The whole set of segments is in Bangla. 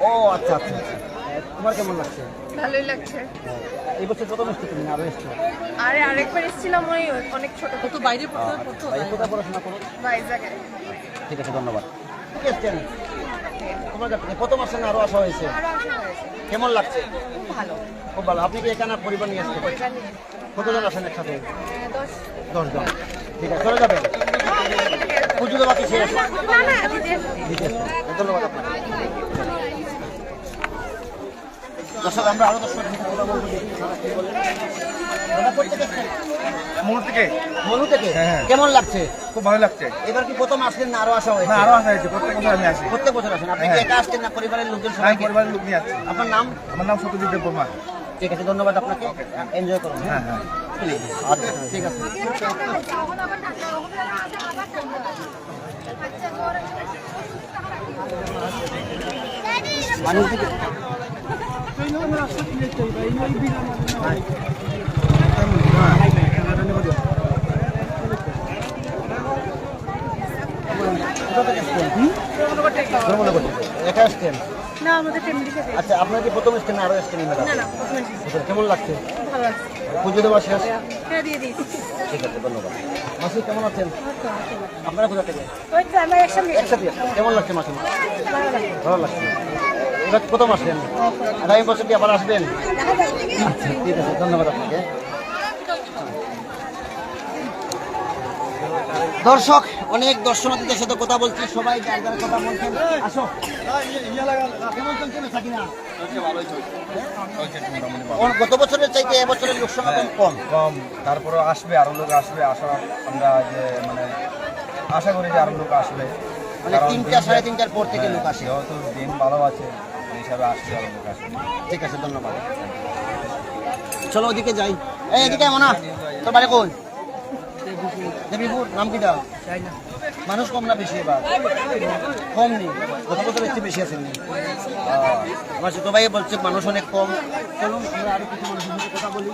ও আচ্ছা আচ্ছা আচ্ছা। তোমার কেমন লাগছে? ভালোই লাগছে। এই বছর প্রথম এসছো তুমি না আরও এসছো? আরে আরেকবার এসেছিলাম ওই অনেক ছোট তো বাইরে ভাই কোথায় পড়াশোনা করো? ভাইজাগে। ঠিক আছে ধন্যবাদ। ঠিক আছে তোমার প্রথম আসেন আরও আসা হয়েছে? কেমন লাগছে? ভালো। খুব ভালো। আপনি কি এখানে পরিবার নিয়ে আসছেন কতজন আসেন একসাথে? আহ, দশ। দশ জন ঠিক আছে চলে যাবেন। পুজো দেওয়া কি শেষ? না না দিদি দিতে এসেছেন। ধন্যবাদ আপনাকে। দর্শক আমরা আরও দর্শক থেকে? মনু থেকে? হ্যাঁ, হ্যাঁ। কেমন লাগছে? খুব ভালো লাগছে। এবার কি প্রথম আসলেন না আরও আসা হয়েছে? না আরও আসা হয়েছে প্রত্যেক বছর আমি আসি। প্রত্যেক বছর আসেন। আপনি হ্যাঁ। একা আসছেন না পরিবারের লোকজন আমি সবাই পরিবারের লোক নিয়ে আসছি। আপনার নাম? আমার নাম সত্যজিৎ ঠিক আছে ধন্যবাদ আপনাকে। এনজয় করুন। হ্যাঁ হ্যাঁ। আচ্ছা ঠিক আছে। মানুষ থেকে আচ্ছা আপনার কি প্রথম এসছেন না আরও এসছেন এই মেলা? না না প্রথমে এসেছি। কেমন লাগছে? পুজো দেওয়া শেষ? হ্যাঁ ঠিক আছে ধন্যবাদ। মাসি কেমন আছেন? আপনারা কোথা থেকে? একসাথে। কেমন লাগছে মাসি ভালো লাগছে। এবার প্রথম আসলেন আগামী বছর কি আবার আসবেন? আচ্ছা ঠিক আছে ধন্যবাদ আপনাকে। দর্শক অনেক দর্শনার্থীদের সাথে কথা বলছি সবাই যার যার কথা বলছেন। আসো। গত বছরের চাইতে এবছরের লোক সমাগম কম। কম। তারপরে আসবে আরও লোক আসবে আসা আমরা যে মানে আশা করি যে আরও লোক আসবে। মানে তিনটা সাড়ে তিনটার পর থেকে লোক আসে। যেহেতু দিন ভালো আছে হিসাবে আরও ঠিক আছে ধন্যবাদ। চলো ওদিকে যাই। এই এদিকে এমন না তোর বাড়ি কোন দেবীপুর নাম কি দাও মানুষ কম না বেশি এবার? কম নেই গত বছর একটু বেশি আছে নি আমার ছোট ভাই বলছে মানুষ অনেক কম। চলুন আমরা আরও কিছু মানুষের সাথে কথা বলি।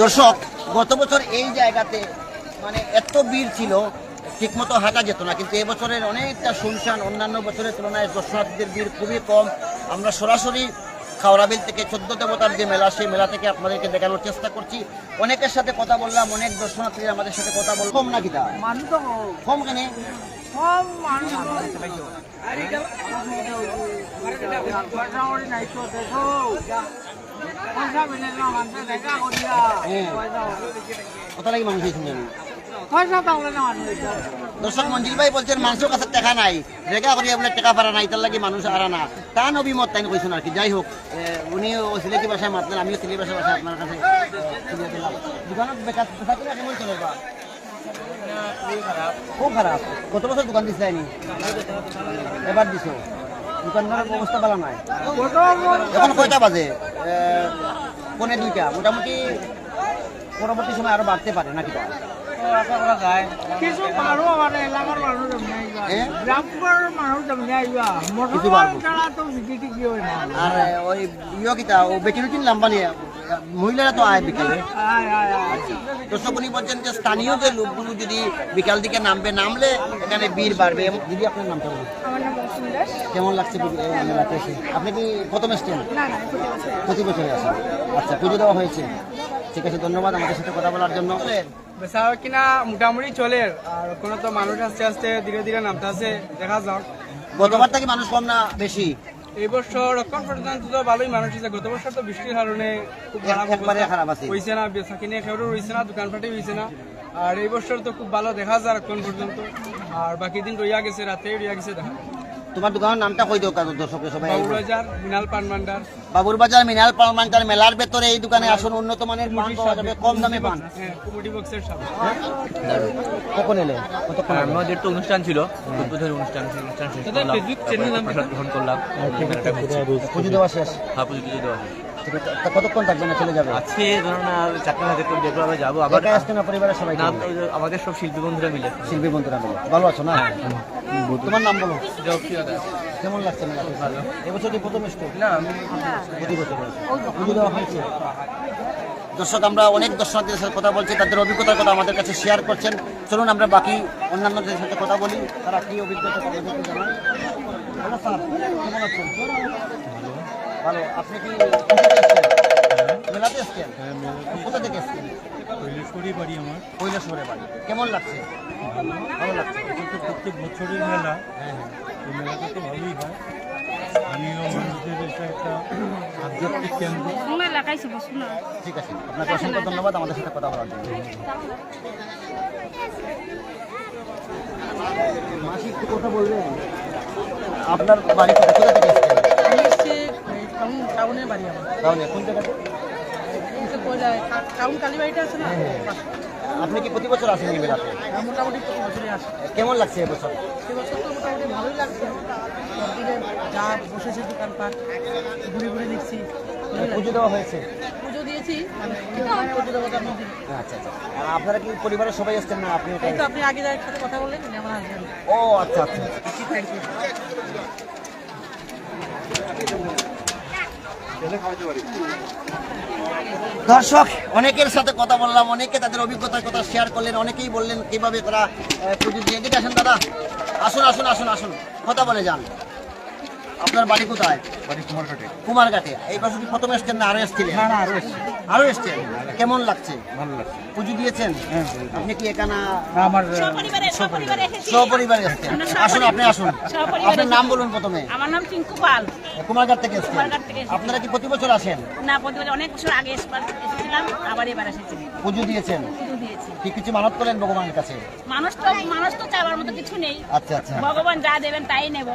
দর্শক গত বছর এই জায়গাতে মানে এত ভিড় ছিল ঠিকমতো হাঁটা যেত না কিন্তু এবছরের অনেকটা শুনশান অন্যান্য বছরের তুলনায় দর্শনার্থীদের ভিড় খুবই কম আমরা সরাসরি খাওড়াবিল থেকে চোদ্দ দেবতার যে মেলা সেই মেলা থেকে আপনাদেরকে দেখানোর চেষ্টা করছি অনেকের সাথে কথা বললাম অনেক দর্শনার্থীরা আমাদের সাথে কথা বল কম নাকি তা কম কেন কত লাগি মানুষ হয়েছিল দর্শক মঞ্জিল ভাই বলছেন মানুষের কাছে টাকা নাই। রেগা করিয়া বলে টাকা পারা নাই তার লাগি মানুষ আরা না। তান অভিমত তাই কইছেন আর কি। যাই হোক উনি সিলেটি ভাষায় মাতলেন আমিও সিলেটি ভাষা ভাষা আপনার কাছে এ, তুলে দিলাম দোকানত বেকার কেমন চলে বা? খুব খারাপ। বছর দোকান দিছে নি এবার দিছো। দোকানদারের অবস্থা ভালো নাই। এখন কয়টা বাজে? এ, দুইটা। মোটামুটি পরবর্তী সময় আরও বাড়তে পারে নাকি মানে? গ্রামপুৰৰ মানুহ জমি আহিবা কিছু পারব। দ্বাৰাতো হয় না আর ওই ইয়ে কিতা ও বেটি রুটিন লাম্বা নিয়ে মহিলারা তো আয় বিকালে। দর্শক উনি বলছেন যে স্থানীয় যে লোকগুলো যদি বিকাল দিকে নামবে নামলে এখানে ভিড় বাড়বে। দিদি আপনার নামটা বলুন। কেমন লাগছে মেলাতে এসে? আপনি কি প্রথম এসছেন? না না প্রতি প্রতি বছরে আসেন। আচ্ছা পুজো দেওয়া হয়েছে। ঠিক আছে ধন্যবাদ আমাদের সাথে কথা বলার জন্য। বেচা কিনা মোটামুটি চলে আর কোনো তো মানুষ আস্তে আস্তে ধীরে ধীরে নামতে আছে দেখা যাক। গতবার থেকে মানুষ কম না বেশি। এই বছর এখন পর্যন্ত তো ভালোই মানুষ আছে গত বছর তো বৃষ্টির কারণে খুব খারাপ। হয়েছে না বেচা কিনে খেয়েও রয়েছে না দোকান ফাটে হয়েছে না। আর এই বছর তো খুব ভালো দেখা যায় এখন পর্যন্ত। আর বাকি দিন রইয়া গেছে রাতে রইয়া গেছে দেখা। তোমার দোকানের নামটা কই দিও কাজ দর্শকের সবাই বাবুরাজার মিনাল পান ভান্ডার বাবুর বাজার মিনাল পালমান্টার মেলার ভেতরে এই দোকানে আসুন উন্নত মানের পান পাওয়া যাবে কম দামে পান। হ্যাঁ কমিটি বক্সের সামনে। কখন এলে? কতক্ষণ আগে? আমাদের তো অনুষ্ঠান ছিল উদ্বোধনী অনুষ্ঠান অনুষ্ঠান শেষ করলাম গ্রহণ করলাম পুজো দেওয়া শেষ? হ্যাঁ পুজো টুজো দেওয়া শেষ। তা কতক্ষণ থাকবে না চলে যাবে? আজকে ধরুন না চারটে হাজার করে দেখব আমরা যাব আবার আসছে না পরিবারের সবাই? না আমাদের সব শিল্পী বন্ধুরা মিলে। শিল্পী বন্ধুরা মিলে। ভালো আছো না? তোমার নাম বলো। কেমন লাগছে মেলা ভালো। এবছর কি প্রথম এসছো না আমি প্রতি বছর পুজো দেওয়া হয়েছে? দর্শক আমরা অনেক দর্শনার্থীদের সাথে কথা বলছি তাদের অভিজ্ঞতার কথা আমাদের কাছে শেয়ার করছেন। চলুন আমরা বাকি অন্যান্যদের সাথে কথা বলি। তারা কি অভিজ্ঞতা আমাদেরকে জানান। হ্যালো স্যার কেমন আছেন? ভালো। আপনি কি মেলাতে এসছেন? কোথা থেকে এসছেন? বাড়ি আমার। বাড়ি। কেমন লাগছে? ভালো। লাগছে। কিন্তু প্রত্যেক বছরের মেলা। এই মেলাটা তো ভালোই হয়। স্থানীয় মানুষদের এটা একটা আধ্যাত্মিক কেন্দ্র। ঠিক আছে আপনাকে অসংখ্য ধন্যবাদ আমাদের সাথে কথা বলার জন্য। মাসি একটু কথা বলবেন? আপনার বাড়ি কোথায় কোথা থেকে এসছেন? আমি এসছি টাউন টাউনের বাড়ি আমার। তাহলে কোন জায়গাতে? টাউন কালীবাড়িটা আছে না? আপনি কি প্রতি বছর আসেন এই মেলাতে? মোটামুটি প্রতি বছরই আসে। কেমন লাগছে এবছর এবছর তো মোটামুটি ভালোই লাগছে যা বসেছে দোকানপাট ঘুরে ঘুরে দেখছি। পুজো দেওয়া হয়েছে? পুজো দিয়েছি। মানে পুজো দেবতার মধ্যে আচ্ছা আচ্ছা। আপনারা কি পরিবারের সবাই এসছেন না আপনি এই তো আপনি আগে যার সাথে কথা বললেন আমার ও আচ্ছা আচ্ছা। দর্শক অনেকের সাথে কথা বললাম অনেকে তাদের অভিজ্ঞতার কথা শেয়ার করলেন অনেকেই বললেন কীভাবে তারা পুজো দিয়ে এদিকে আসেন দাদা। আসুন আসুন আসুন আসুন। কথা বলে যান। আপনার বাড়ি কোথায়? বাড়ি কুমারঘাটে। কুমারঘাটে। এই বছর কি প্রথম এসছেন না আরও এসছিলেন? না না আরও এসছে। আরও এসছেন কেমন লাগছে? ভালো লাগছে। পুজো দিয়েছেন? আপনি কি এখানে আমার সপরিবারে এসছেন। আসুন আপনি আসুন। আপনার নাম বলুন প্রথমে। আমার নাম টিঙ্কু পাল। কুমারঘাট থেকে এসছেন। কুমারঘাট থেকে এসেছি। আপনারা কি প্রতি বছর আসেন? না প্রতি বছর অনেক বছর আগে এসেছিলাম আবার এবার এসেছি। পুজো দিয়েছেন। কি কিছু মানত করেন ভগবানের কাছে? মানুষ তো মানুষ তো চাওয়ার মতো কিছু নেই। আচ্ছা আচ্ছা। ভগবান যা দেবেন তাই নেব।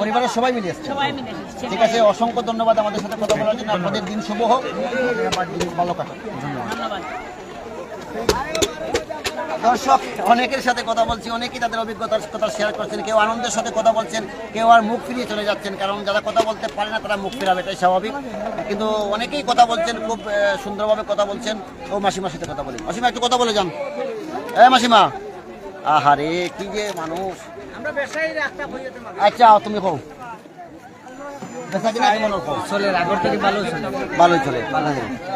পরিবারের সবাই মিলে এসেছে? সবাই মিলে এসেছে। ঠিক আছে অসংখ্য ধন্যবাদ আমাদের সাথে কথা বলার জন্য। আপনাদের দিন শুভ হোক। ভালো কাটুক ধন্যবাদ। দর্শক অনেকের সাথে কথা বলছি অনেকেই তাদের অভিজ্ঞতার কথা শেয়ার করছেন কেউ আনন্দের সাথে কথা বলছেন কেউ আর মুখ ফিরিয়ে চলে যাচ্ছেন কারণ যারা কথা বলতে পারে না তারা মুখ ফিরাবে এটাই স্বাভাবিক। কিন্তু অনেকেই কথা বলছেন খুব সুন্দরভাবে কথা বলছেন ও মাসিমার সাথে কথা বলি। মাসিমা একটু কথা বলে যান। এ মাসিমা। আহারে কি যে মানুষ। আচ্ছা তুমি কও। বেচা কিনা কেমন অল্প চলে আগর থেকে ভালো চলে। ভালোই চলে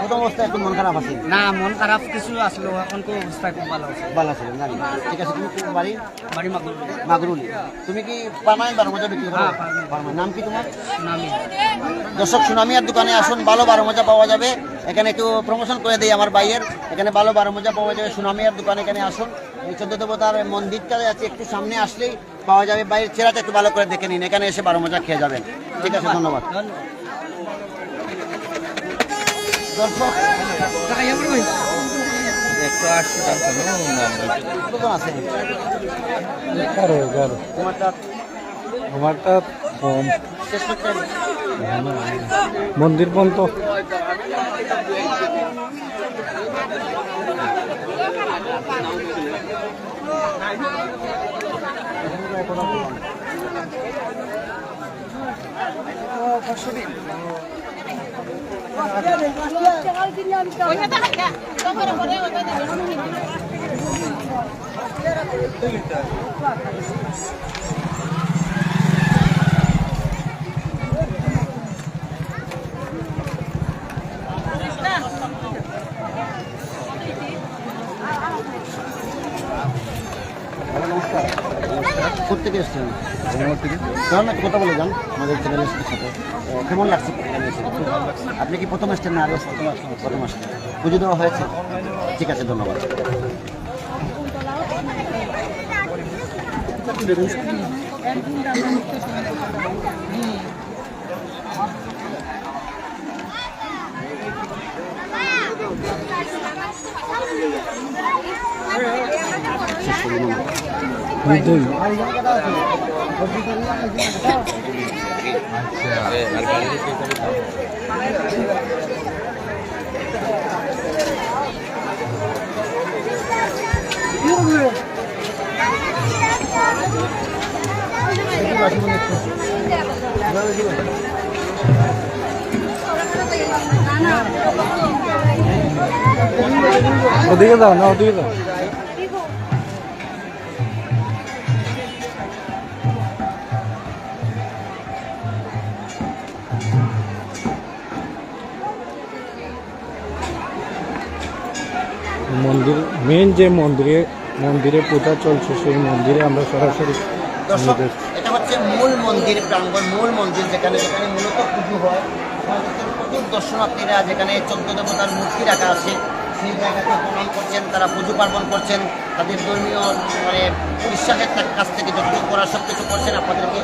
প্রথম অবস্থায় একটু মন খারাপ আছে? না মন খারাপ কিছু আসলো এখন খুব অবস্থা খুব ভালো আছে। ভালো আছে জানি ঠিক আছে তুমি কোন বাড়ি? বাড়ি মাগুর মাগরুলি। তুমি কি পার্মানেন্ট বারো মজা বিক্রি করো? হ্যাঁ। নাম কি তোমার? দর্শক সুনামিয়ার দোকানে আসুন ভালো বারো মজা পাওয়া যাবে। এখানে একটু প্রমোশন করে দিই আমার বাইয়ের এখানে ভালো বারো মজা পাওয়া যাবে সুনামিয়ার দোকানে এখানে আসুন। এই চোদ্দ দেবতার মন্দিরটা আছে একটু সামনে আসলেই পাওয়া যাবে। বাইরের চেহারাটা একটু ভালো করে দেখে নিন। এখানে এসে বারো মজা খেয়ে যাবেন। ঠিক আছে ধন্যবাদ। দর্শক। মন্দির পর্যন্ত Namaskar. কোথেকে এসছেন? একটু কথা বলে যান, আমাদের চ্যানেলের সাথে। কেমন লাগছে আপনি কি প্রথম আসছেন না আরও প্রথম আসছেন পুজো দেওয়া হয়েছে? ঠিক আছে, ধন্যবাদ। দুই ওদিকে যাও না ওদিকে যাও। মন্দির মেন যে মন্দিরে মন্দিরে পূজা চলছে সেই মন্দিরে আমরা সরাসরি দর্শক এটা হচ্ছে মূল মন্দির প্রাঙ্গণ মূল মন্দির যেখানে যেখানে মূলত পুজো হয়। প্রচুর দর্শনার্থীরা যেখানে চোদ্দ দেবতার মূর্তি রাখা আছে সেই জায়গাতে প্রণাম করছেন তারা পুজো পার্বণ করছেন। তাদের ধর্মীয় মানে বিশ্বাসের কাছ থেকে যতটুকু করার সব কিছু করছেন আপনাদেরকে